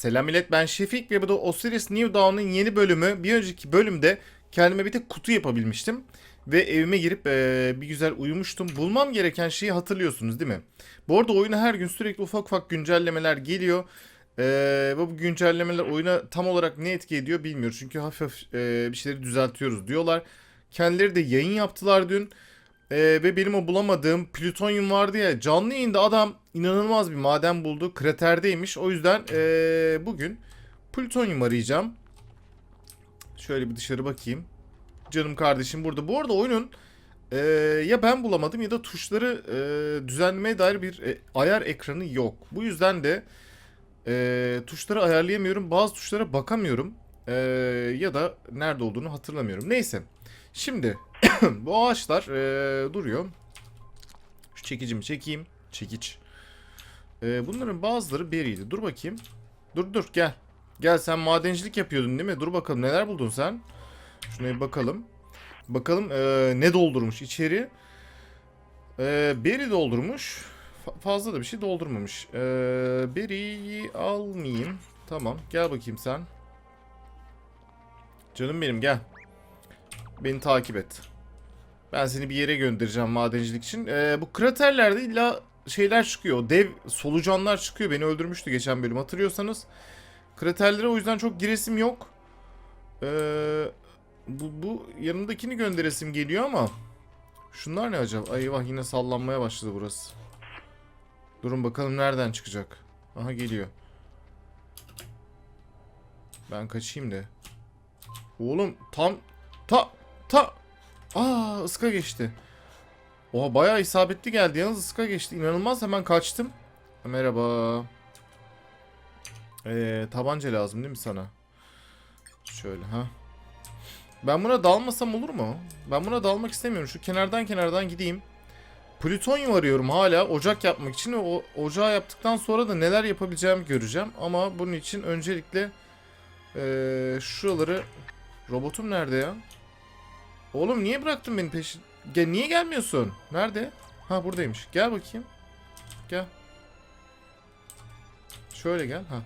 Selam millet ben Şefik ve bu da Osiris New Dawn'ın yeni bölümü. Bir önceki bölümde kendime bir tek kutu yapabilmiştim. Ve evime girip eee, bir güzel uyumuştum. Bulmam gereken şeyi hatırlıyorsunuz değil mi? Bu arada oyuna her gün sürekli ufak ufak güncellemeler geliyor. Ve bu güncellemeler oyuna tam olarak ne etki ediyor bilmiyorum. Çünkü hafif hafif eee, bir şeyleri düzeltiyoruz diyorlar. Kendileri de yayın yaptılar dün. Ee, ve benim o bulamadığım plütonyum vardı ya canlı yayında adam inanılmaz bir maden buldu. Kraterdeymiş. O yüzden ee, bugün plütonyum arayacağım. Şöyle bir dışarı bakayım. Canım kardeşim burada. Bu arada oyunun ee, ya ben bulamadım ya da tuşları ee, düzenlemeye dair bir e, ayar ekranı yok. Bu yüzden de ee, tuşları ayarlayamıyorum. Bazı tuşlara bakamıyorum. Ee, ya da nerede olduğunu hatırlamıyorum. Neyse. Şimdi bu ağaçlar eee, duruyor. Şu çekicimi çekeyim. Çekiç. Eee, bunların bazıları beriydi. Dur bakayım. Dur dur gel. Gel sen madencilik yapıyordun değil mi? Dur bakalım neler buldun sen? Şuna bir bakalım. Bakalım eee, ne doldurmuş içeri. Eee beri doldurmuş. Fa- fazla da bir şey doldurmamış. Eee beriyi almayayım. Tamam gel bakayım sen. Canım benim gel. Beni takip et. Ben seni bir yere göndereceğim madencilik için. Ee, bu kraterlerde illa şeyler çıkıyor. Dev solucanlar çıkıyor. Beni öldürmüştü geçen bölüm hatırlıyorsanız. Kraterlere o yüzden çok giresim yok. Ee, bu, bu yanındakini gönderesim geliyor ama. Şunlar ne acaba? Ay eyvah yine sallanmaya başladı burası. Durun bakalım nereden çıkacak. Aha geliyor. Ben kaçayım da. Oğlum tam ta ta Aa ıska geçti. Oha bayağı isabetli geldi. Yalnız ıska geçti. İnanılmaz hemen kaçtım. Merhaba. Ee, tabanca lazım değil mi sana? Şöyle ha. Ben buna dalmasam olur mu? Ben buna dalmak istemiyorum. Şu kenardan kenardan gideyim. Plütonyum arıyorum hala ocak yapmak için. O ocağı yaptıktan sonra da neler yapabileceğimi göreceğim. Ama bunun için öncelikle ee, şuraları... Robotum nerede ya? Oğlum niye bıraktın beni peşin? Gel, niye gelmiyorsun? Nerede? Ha buradaymış. Gel bakayım. Gel. Şöyle gel. Ha.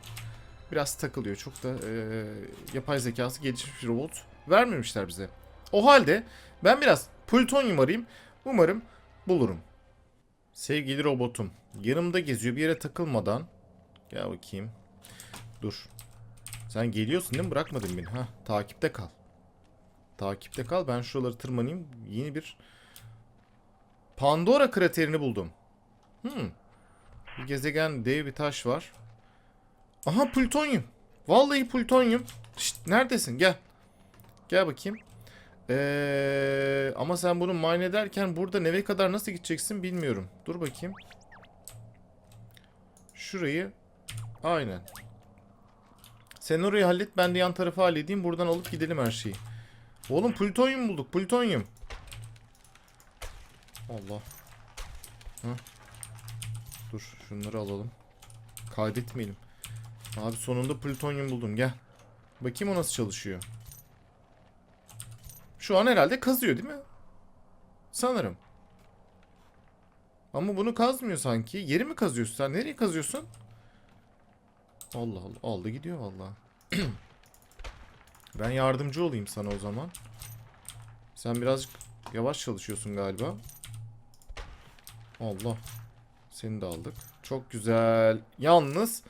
Biraz takılıyor. Çok da eee, yapay zekası gelişmiş bir robot. Vermemişler bize. O halde ben biraz plütonyum arayayım. Umarım bulurum. Sevgili robotum. Yanımda geziyor bir yere takılmadan. Gel bakayım. Dur. Sen geliyorsun değil mi? Bırakmadın beni. Ha, takipte kal. Takipte kal. Ben şuraları tırmanayım. Yeni bir Pandora kraterini buldum. Hmm. Bir gezegen, dev bir taş var. Aha plütonyum. Vallahi plütonyum. Şşt, neredesin? Gel. Gel bakayım. Ee, ama sen bunu mine ederken burada neve kadar nasıl gideceksin bilmiyorum. Dur bakayım. Şurayı aynen. Sen orayı hallet ben de yan tarafı halledeyim. Buradan alıp gidelim her şeyi. Oğlum plütonyum bulduk. Plütonyum. Allah. Heh. Dur şunları alalım. Kaybetmeyelim. Abi sonunda plütonyum buldum. Gel. Bakayım o nasıl çalışıyor. Şu an herhalde kazıyor değil mi? Sanırım. Ama bunu kazmıyor sanki. Yeri mi kazıyorsun sen? Nereye kazıyorsun? Allah Allah. Aldı gidiyor vallahi. Ben yardımcı olayım sana o zaman. Sen birazcık yavaş çalışıyorsun galiba. Allah. Seni de aldık. Çok güzel. Yalnız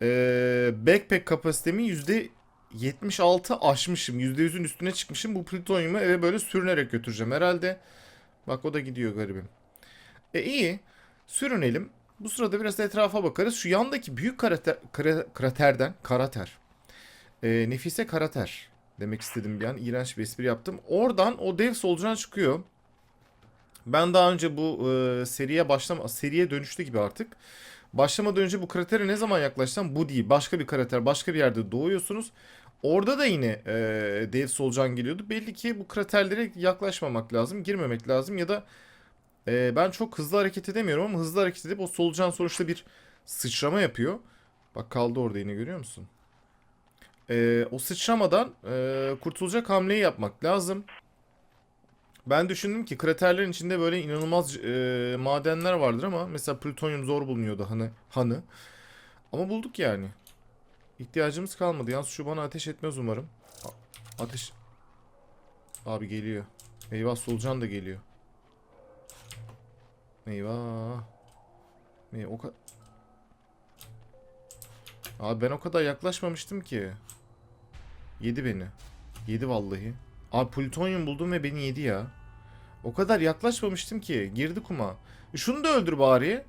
eee backpack kapasitemi yüzde 76 aşmışım. %100'ün üstüne çıkmışım. Bu plütonyumu eve böyle sürünerek götüreceğim herhalde. Bak o da gidiyor garibim. E iyi. Sürünelim. Bu sırada biraz etrafa bakarız. Şu yandaki büyük krater, kra- kraterden, karater. E, Nefise Karater demek istedim bir an. İğrenç bir espri yaptım. Oradan o dev solucan çıkıyor. Ben daha önce bu e, seriye başlama seriye dönüştü gibi artık. Başlamadan önce bu kratere ne zaman yaklaşsam bu değil. Başka bir krater, başka bir yerde doğuyorsunuz. Orada da yine e, dev solucan geliyordu. Belli ki bu kraterlere yaklaşmamak lazım, girmemek lazım ya da e, ben çok hızlı hareket edemiyorum ama hızlı hareket edip o solucan sonuçta bir sıçrama yapıyor. Bak kaldı orada yine görüyor musun? Ee, o sıçramadan e, kurtulacak hamleyi yapmak lazım. Ben düşündüm ki kraterlerin içinde böyle inanılmaz e, madenler vardır ama mesela plütonyum zor bulunuyordu hani hanı. Ama bulduk yani. İhtiyacımız kalmadı. Yalnız şu bana ateş etmez umarım. Ateş... Abi geliyor. Eyvah solucan da geliyor. Eyvah. Ne o kadar... Abi ben o kadar yaklaşmamıştım ki. Yedi beni. Yedi vallahi. Abi plütonyum buldum ve beni yedi ya. O kadar yaklaşmamıştım ki. Girdi kuma. E şunu da öldür bari.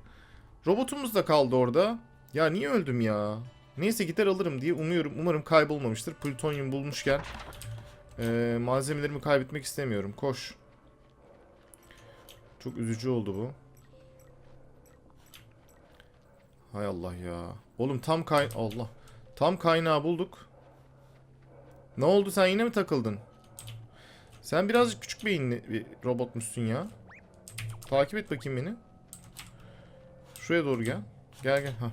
Robotumuz da kaldı orada. Ya niye öldüm ya? Neyse gider alırım diye umuyorum. Umarım kaybolmamıştır. Plütonyum bulmuşken. eee, malzemelerimi kaybetmek istemiyorum. Koş. Çok üzücü oldu bu. Hay Allah ya. Oğlum tam kay... Allah. Tam kaynağı bulduk. Ne oldu sen yine mi takıldın? Sen birazcık küçük beyinli bir robotmuşsun ya. Takip et bakayım beni. Şuraya doğru gel. Gel gel. Ha.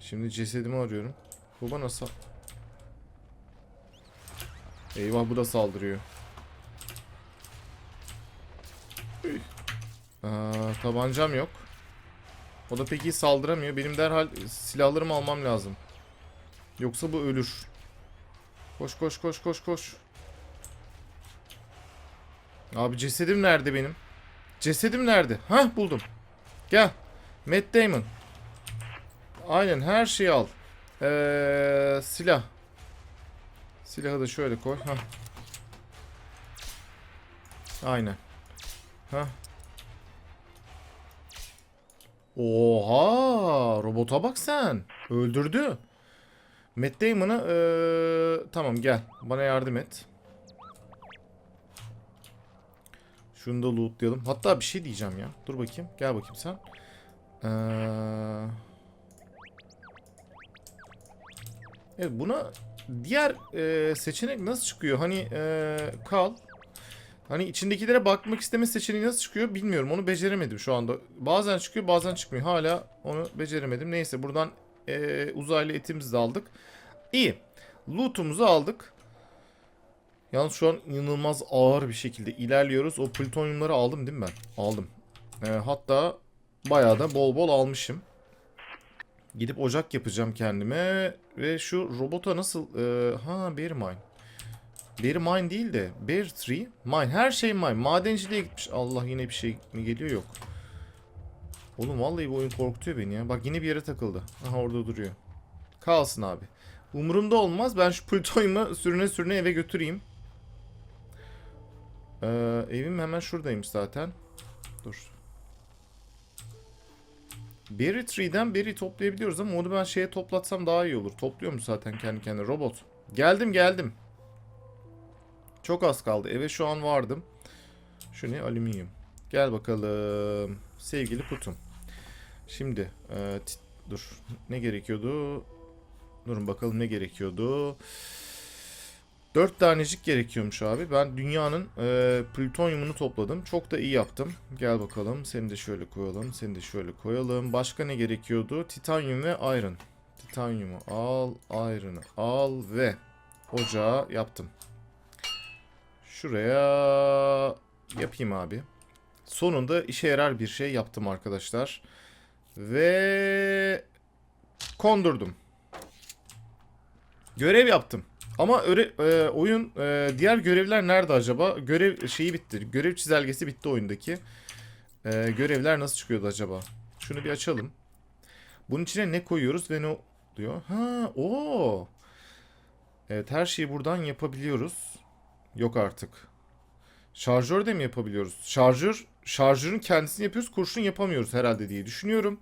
Şimdi cesedimi arıyorum. Bu bana sa... Eyvah bu da saldırıyor. Aa, tabancam yok. O da pek iyi saldıramıyor. Benim derhal silahlarımı almam lazım. Yoksa bu ölür. Koş koş koş koş koş. Abi cesedim nerede benim? Cesedim nerede? Hah buldum. Gel. Matt Damon. Aynen her şeyi al. Ee, silah. Silahı da şöyle koy. Hah. Aynen. Hah. Oha! Robota bak sen. Öldürdü. Matt Damon'ı ee, tamam gel. Bana yardım et. Şunu da lootlayalım. Hatta bir şey diyeceğim ya. Dur bakayım. Gel bakayım sen. Ee... Evet buna diğer e, seçenek nasıl çıkıyor? Hani e, kal. Hani içindekilere bakmak isteme seçeneği nasıl çıkıyor bilmiyorum. Onu beceremedim şu anda. Bazen çıkıyor bazen çıkmıyor. Hala onu beceremedim. Neyse buradan e, uzaylı etimizi de aldık. İyi. Loot'umuzu aldık. Yalnız şu an inanılmaz ağır bir şekilde ilerliyoruz. O plütonyumları aldım değil mi ben? Aldım. E, hatta bayağı da bol bol almışım. Gidip ocak yapacağım kendime. Ve şu robota nasıl... E, ha Bear Mine. Bear Mine değil de Bear Tree Mine. Her şey mine. Madenciliğe gitmiş. Allah yine bir şey mi geliyor? Yok. Oğlum vallahi bu oyun korkutuyor beni ya. Bak yine bir yere takıldı. Aha orada duruyor. Kalsın abi. Umurumda olmaz. Ben şu plütonyumu sürüne sürüne eve götüreyim. Ee, evim hemen şuradaymış zaten. Dur. Berry Tree'den berry toplayabiliyoruz ama onu ben şeye toplatsam daha iyi olur. Topluyormuş zaten kendi kendine robot. Geldim geldim. Çok az kaldı. Eve şu an vardım. Şu ne? Alüminyum. Gel bakalım. Sevgili kutum. Şimdi e, dur. Ne gerekiyordu? Durun bakalım ne gerekiyordu. Dört tanecik gerekiyormuş abi. Ben dünyanın e, plütonyumunu topladım. Çok da iyi yaptım. Gel bakalım. Seni de şöyle koyalım. Seni de şöyle koyalım. Başka ne gerekiyordu? Titanyum ve iron. Titanyumu al. Iron'ı al ve ocağı yaptım. Şuraya yapayım abi. Sonunda işe yarar bir şey yaptım arkadaşlar. Ve kondurdum. Görev yaptım. Ama öre, e, oyun e, diğer görevler nerede acaba? Görev şeyi bitti. Görev çizelgesi bitti oyundaki. E, görevler nasıl çıkıyordu acaba? Şunu bir açalım. Bunun içine ne koyuyoruz ve ne diyor? Ha, o. Evet, her şeyi buradan yapabiliyoruz. Yok artık. Şarjör de mi yapabiliyoruz? Şarjör, şarjörün kendisini yapıyoruz. Kurşun yapamıyoruz herhalde diye düşünüyorum.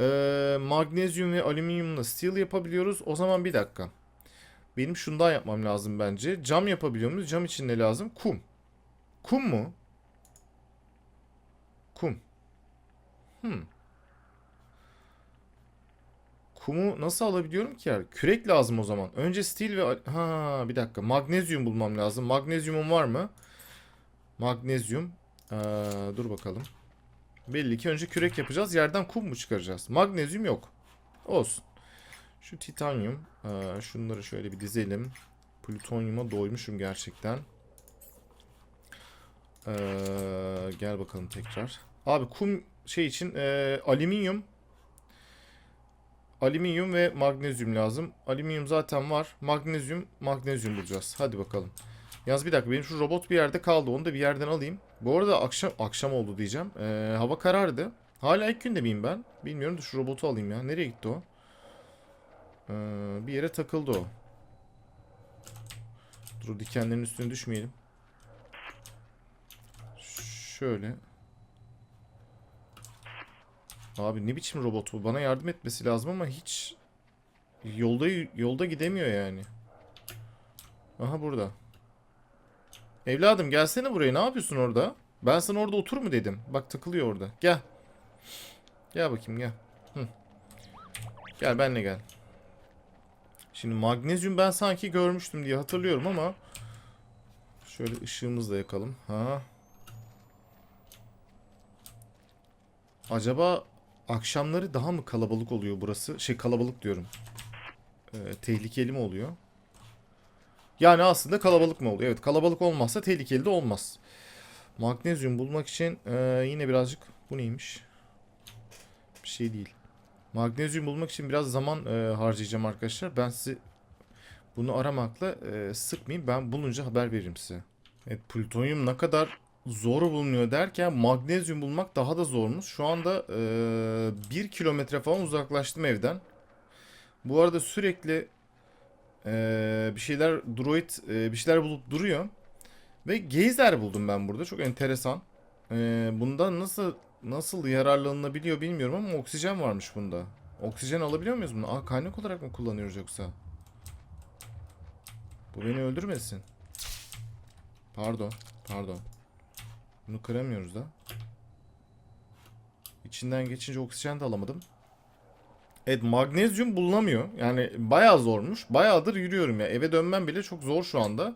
Ee, magnezyum ve alüminyumla steel yapabiliyoruz. O zaman bir dakika. Benim şundan yapmam lazım bence. Cam yapabiliyor muyuz? Cam için ne lazım? Kum. Kum mu? Kum. Hmm. Kumu nasıl alabiliyorum ki? Kürek lazım o zaman. Önce steel ve... Ha bir dakika. Magnezyum bulmam lazım. Magnezyumum var mı? Magnezyum. Ee, dur bakalım. Belli ki önce kürek yapacağız. Yerden kum mu çıkaracağız? Magnezyum yok. Olsun. Şu titanyum. Ee, şunları şöyle bir dizelim. Plütonyuma doymuşum gerçekten. Ee, gel bakalım tekrar. Abi kum şey için e, alüminyum alüminyum ve magnezyum lazım. Alüminyum zaten var. Magnezyum, magnezyum bulacağız. Hadi bakalım. Yalnız bir dakika benim şu robot bir yerde kaldı. Onu da bir yerden alayım. Bu arada akşam akşam oldu diyeceğim. Ee, hava karardı. Hala ilk günde miyim ben? Bilmiyorum da şu robotu alayım ya. Nereye gitti o? Ee, bir yere takıldı o. Dur dikenlerin üstüne düşmeyelim. Şöyle. Abi ne biçim robot bu? Bana yardım etmesi lazım ama hiç yolda yolda gidemiyor yani. Aha burada. Evladım gelsene buraya. Ne yapıyorsun orada? Ben sana orada otur mu dedim. Bak takılıyor orada. Gel. Gel bakayım gel. Hı. Gel benle gel. Şimdi magnezyum ben sanki görmüştüm diye hatırlıyorum ama şöyle ışığımızla yakalım. Ha. Acaba akşamları daha mı kalabalık oluyor burası? Şey kalabalık diyorum. Ee, tehlikeli mi oluyor? Yani aslında kalabalık mı oluyor? Evet kalabalık olmazsa tehlikeli de olmaz. Magnezyum bulmak için ee, yine birazcık bu neymiş? Bir şey değil. Magnezyum bulmak için biraz zaman e, harcayacağım arkadaşlar. Ben sizi bunu aramakla e, sıkmayayım. Ben bulunca haber veririm size. Evet plütonyum ne kadar zor bulunuyor derken magnezyum bulmak daha da zormuş. Şu anda e, 1 kilometre falan uzaklaştım evden. Bu arada sürekli e, bir şeyler droid e, bir şeyler bulup duruyor. Ve geyser buldum ben burada. Çok enteresan. E, bundan nasıl nasıl yararlanılabiliyor bilmiyorum ama oksijen varmış bunda. Oksijen alabiliyor muyuz bunu? Aa kaynak olarak mı kullanıyoruz yoksa? Bu beni öldürmesin. Pardon. Pardon. Bunu kıramıyoruz da. İçinden geçince oksijen de alamadım. Evet magnezyum bulunamıyor. Yani bayağı zormuş. Bayağıdır yürüyorum ya. Eve dönmem bile çok zor şu anda.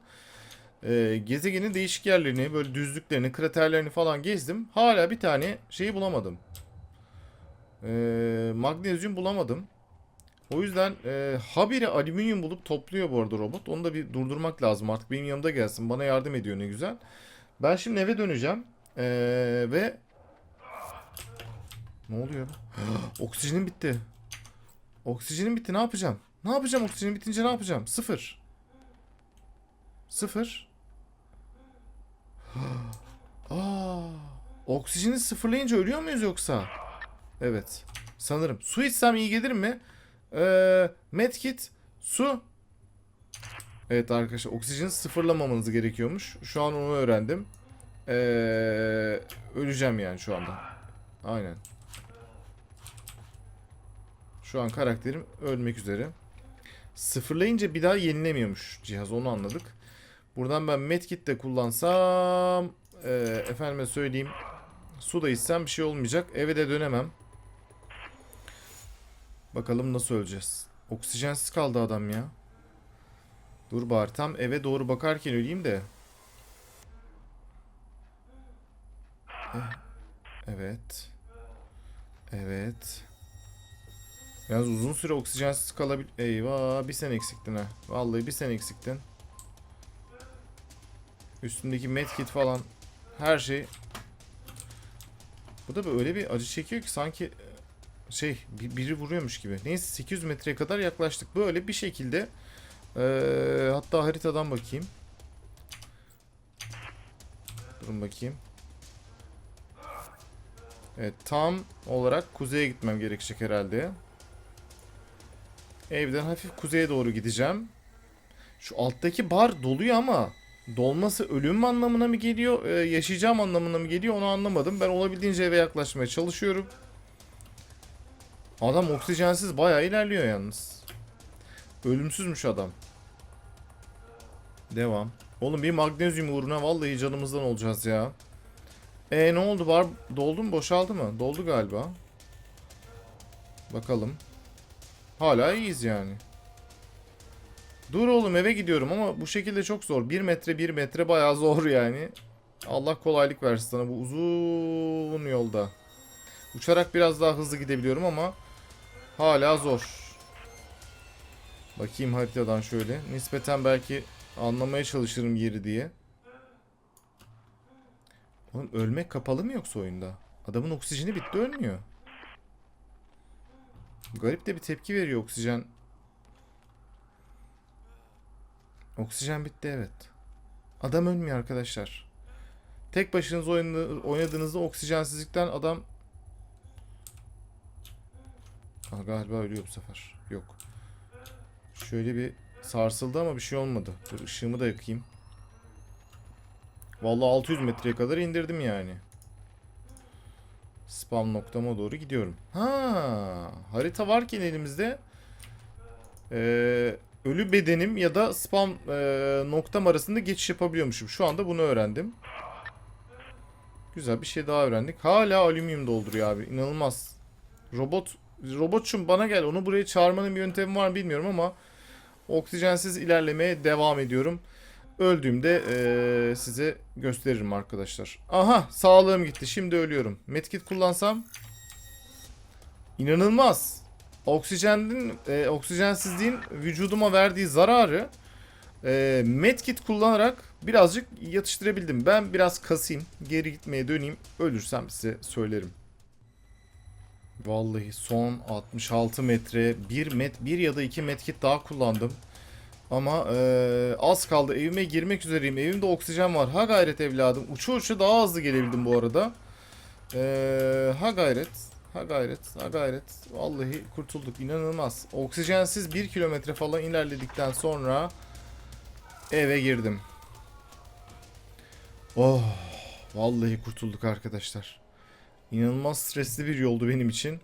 Ee, gezegenin değişik yerlerini, böyle düzlüklerini, kraterlerini falan gezdim. Hala bir tane şeyi bulamadım. Ee, magnezyum bulamadım. O yüzden e, habire alüminyum bulup topluyor bu arada robot. Onu da bir durdurmak lazım artık. Benim yanımda gelsin. Bana yardım ediyor ne güzel. Ben şimdi eve döneceğim. Ee, ve... Ne oluyor? Oksijenim bitti. Oksijenim bitti. Ne yapacağım? Ne yapacağım oksijenim bitince ne yapacağım? Sıfır. Sıfır. Aa, oksijeni sıfırlayınca ölüyor muyuz yoksa? Evet. Sanırım. Su içsem iyi gelir mi? Ee, medkit, su. Evet arkadaşlar oksijeni sıfırlamamanız gerekiyormuş. Şu an onu öğrendim. Ee, öleceğim yani şu anda. Aynen. Şu an karakterim ölmek üzere. Sıfırlayınca bir daha yenilemiyormuş cihaz onu anladık. Buradan ben medkit de kullansam e, efendime söyleyeyim su da içsem bir şey olmayacak. Eve de dönemem. Bakalım nasıl öleceğiz. Oksijensiz kaldı adam ya. Dur bari tam eve doğru bakarken öleyim de. Eh, Evet. Evet. Yalnız uzun süre oksijensiz kalabil... Eyvah bir sen eksiktin ha. Vallahi bir sen eksiktin. Üstündeki medkit falan her şey. Bu da böyle bir acı çekiyor ki sanki şey bir- biri vuruyormuş gibi. Neyse 800 metreye kadar yaklaştık. Böyle bir şekilde eee, hatta haritadan bakayım. Durun bakayım. Evet tam olarak kuzeye gitmem gerekecek herhalde. Evden hafif kuzeye doğru gideceğim. Şu alttaki bar doluyor ama dolması ölüm anlamına mı geliyor, e, yaşayacağım anlamına mı geliyor onu anlamadım. Ben olabildiğince eve yaklaşmaya çalışıyorum. Adam oksijensiz bayağı ilerliyor yalnız. Ölümsüzmüş adam. Devam. Oğlum bir magnezyum uğruna vallahi canımızdan olacağız ya. E ne oldu? Var doldu mu? Boşaldı mı? Doldu galiba. Bakalım. Hala iyiyiz yani. Dur oğlum eve gidiyorum ama bu şekilde çok zor. 1 metre 1 metre bayağı zor yani. Allah kolaylık versin sana bu uzun yolda. Uçarak biraz daha hızlı gidebiliyorum ama hala zor. Bakayım haritadan şöyle. Nispeten belki anlamaya çalışırım yeri diye. Oğlum ölmek kapalı mı yoksa oyunda? Adamın oksijeni bitti ölmüyor. Garip de bir tepki veriyor oksijen. Oksijen bitti evet. Adam ölmüyor arkadaşlar. Tek başınıza oynadığınızda oksijensizlikten adam Aa, galiba ölüyor bu sefer. Yok. Şöyle bir sarsıldı ama bir şey olmadı. Dur ışığımı da yakayım. Vallahi 600 metreye kadar indirdim yani. Spam noktama doğru gidiyorum. Ha, harita varken elimizde eee, ölü bedenim ya da spam eee, noktam arasında geçiş yapabiliyormuşum. Şu anda bunu öğrendim. Güzel bir şey daha öğrendik. Hala alüminyum dolduruyor abi. İnanılmaz. Robot robotçum bana gel. Onu buraya çağırmanın bir yöntemi var mı bilmiyorum ama oksijensiz ilerlemeye devam ediyorum. Öldüğümde eee, size gösteririm arkadaşlar. Aha sağlığım gitti. Şimdi ölüyorum. Medkit kullansam inanılmaz. Oksijenin e, oksijensizliğin vücuduma verdiği zararı e, medkit kullanarak birazcık yatıştırabildim. Ben biraz kasayım, geri gitmeye döneyim. Ölürsem size söylerim. Vallahi son 66 metre, 1 met 1 ya da 2 medkit daha kullandım. Ama eee, az kaldı. Evime girmek üzereyim. Evimde oksijen var. Ha gayret evladım. Uça uça daha hızlı gelebildim bu arada. Eee, ha gayret. Ha gayret. Ha gayret. Vallahi kurtulduk. İnanılmaz. Oksijensiz 1 kilometre falan ilerledikten sonra eve girdim. Oh. Vallahi kurtulduk arkadaşlar. İnanılmaz stresli bir yoldu benim için.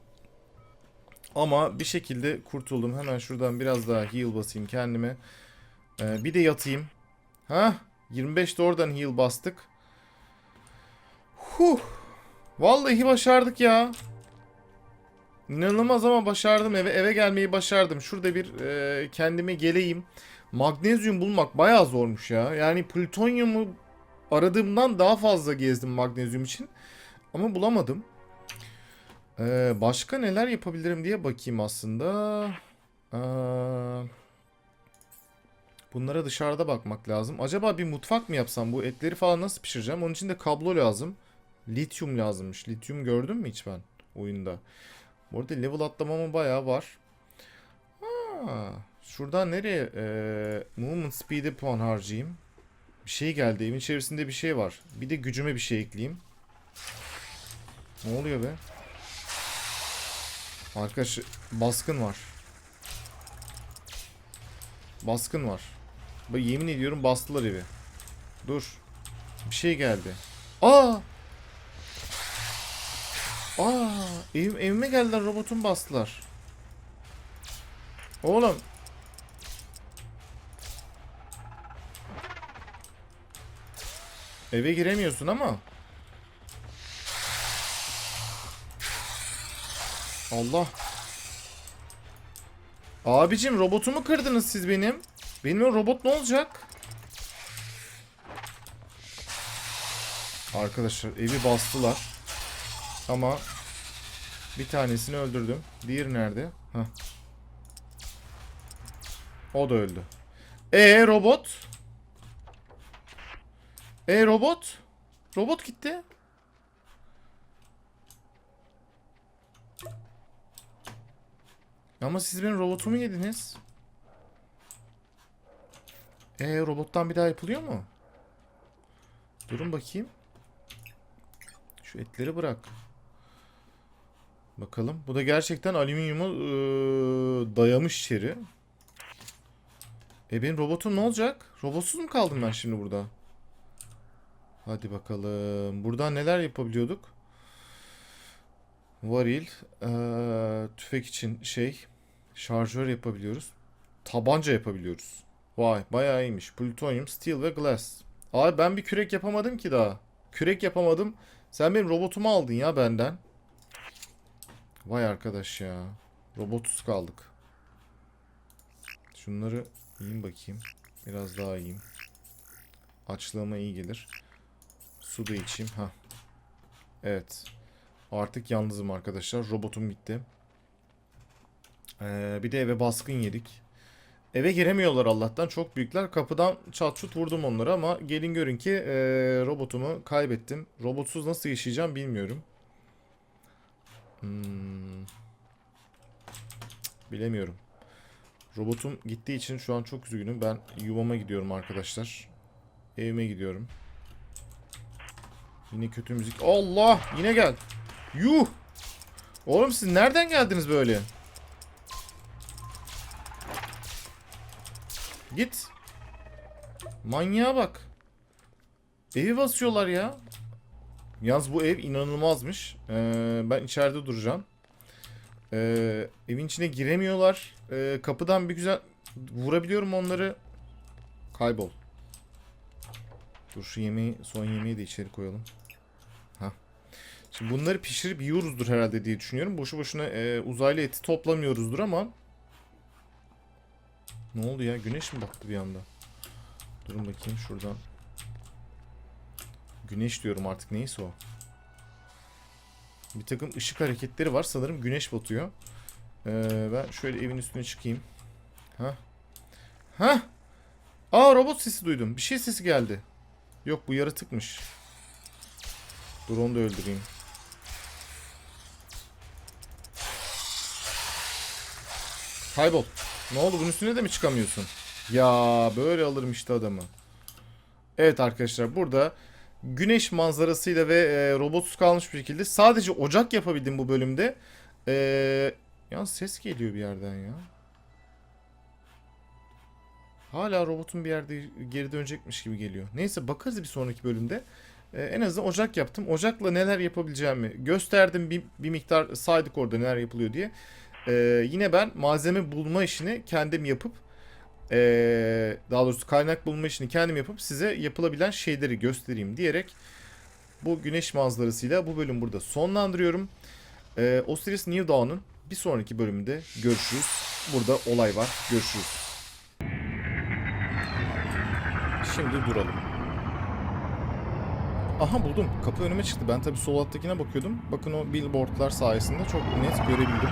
Ama bir şekilde kurtuldum. Hemen şuradan biraz daha heal basayım kendime. Ee, bir de yatayım. Ha? 25 de oradan heal bastık. Huh. Vallahi başardık ya. İnanılmaz ama başardım eve eve gelmeyi başardım. Şurada bir e, kendime geleyim. Magnezyum bulmak bayağı zormuş ya. Yani plütonyumu aradığımdan daha fazla gezdim magnezyum için. Ama bulamadım. Ee, başka neler yapabilirim diye bakayım aslında. Ee, bunlara dışarıda bakmak lazım. Acaba bir mutfak mı yapsam? Bu etleri falan nasıl pişireceğim? Onun için de kablo lazım. Lityum lazımmış. Lityum gördüm mü hiç ben oyunda? Bu arada level atlamamı bayağı var. Ha, şuradan nereye ee, movement speed'e puan harcayayım? Bir şey geldi. Evin içerisinde bir şey var. Bir de gücüme bir şey ekleyeyim. Ne oluyor be? Arkadaş baskın var. Baskın var. Bak yemin ediyorum bastılar evi. Dur. Bir şey geldi. Aa! Aa! Evim, evime geldiler robotum bastılar. Oğlum. Eve giremiyorsun ama. Allah. Abicim robotumu kırdınız siz benim. Benim o robot ne olacak? Arkadaşlar evi bastılar. Ama bir tanesini öldürdüm. Diğeri nerede? Heh. O da öldü. E robot? E robot? Robot gitti. Ama siz benim robotumu yediniz. Ee robottan bir daha yapılıyor mu? Durun bakayım. Şu etleri bırak. Bakalım. Bu da gerçekten alüminyumu ıı, dayamış içeri. E benim robotum ne olacak? Robotsuz mu kaldım ben şimdi burada? Hadi bakalım. Buradan neler yapabiliyorduk? Varil, eee, tüfek için şey, şarjör yapabiliyoruz. Tabanca yapabiliyoruz. Vay, bayağı iyiymiş. Plutonium, steel ve glass. Abi ben bir kürek yapamadım ki daha. Kürek yapamadım. Sen benim robotumu aldın ya benden. Vay arkadaş ya. Robotsuz kaldık. Şunları yiyeyim bakayım. Biraz daha yiyeyim. Açlığıma iyi gelir. Su da içeyim. Ha. Evet. Artık yalnızım arkadaşlar. Robotum gitti. Ee, bir de eve baskın yedik. Eve giremiyorlar Allah'tan. Çok büyükler. Kapıdan çat çut vurdum onları ama gelin görün ki ee, robotumu kaybettim. Robotsuz nasıl yaşayacağım bilmiyorum. Hmm. Bilemiyorum. Robotum gittiği için şu an çok üzgünüm. Ben yuvama gidiyorum arkadaşlar. Evime gidiyorum. Yine kötü müzik. Allah! Yine gel. Yuh! Oğlum siz nereden geldiniz böyle? Git. Manyağa bak. Evi basıyorlar ya. Yalnız bu ev inanılmazmış. Ee, ben içeride duracağım. Ee, evin içine giremiyorlar. Ee, kapıdan bir güzel vurabiliyorum onları. Kaybol. Dur şu yemeği, son yemeği de içeri koyalım. Şimdi bunları pişirip yiyoruzdur herhalde diye düşünüyorum. Boşu boşuna e, uzaylı eti toplamıyoruzdur ama. Ne oldu ya? Güneş mi battı bir anda? Durun bakayım şuradan. Güneş diyorum artık neyse o. Bir takım ışık hareketleri var. Sanırım güneş batıyor. Ee, ben şöyle evin üstüne çıkayım. Ha? Ha? Aa robot sesi duydum. Bir şey sesi geldi. Yok bu yaratıkmış. Dur onu da öldüreyim. Kaybol. Ne oldu bunun üstüne de mi çıkamıyorsun? Ya böyle alırım işte adamı. Evet arkadaşlar burada güneş manzarasıyla ve e, robotsuz kalmış bir şekilde sadece ocak yapabildim bu bölümde. E, yalnız ses geliyor bir yerden ya. Hala robotun bir yerde geri dönecekmiş gibi geliyor. Neyse bakarız bir sonraki bölümde. E, en azından ocak yaptım. Ocakla neler yapabileceğimi gösterdim. Bir, bir miktar saydık orada neler yapılıyor diye. E, yine ben malzeme bulma işini kendim yapıp ee, daha doğrusu kaynak bulma işini kendim yapıp size yapılabilen şeyleri göstereyim diyerek bu güneş manzarasıyla bu bölüm burada sonlandırıyorum. Ee, Osiris New Dawn'un bir sonraki bölümünde görüşürüz. Burada olay var. Görüşürüz. Şimdi duralım. Aha buldum. Kapı önüme çıktı. Ben tabii sol alttakine bakıyordum. Bakın o billboardlar sayesinde çok net görebildim.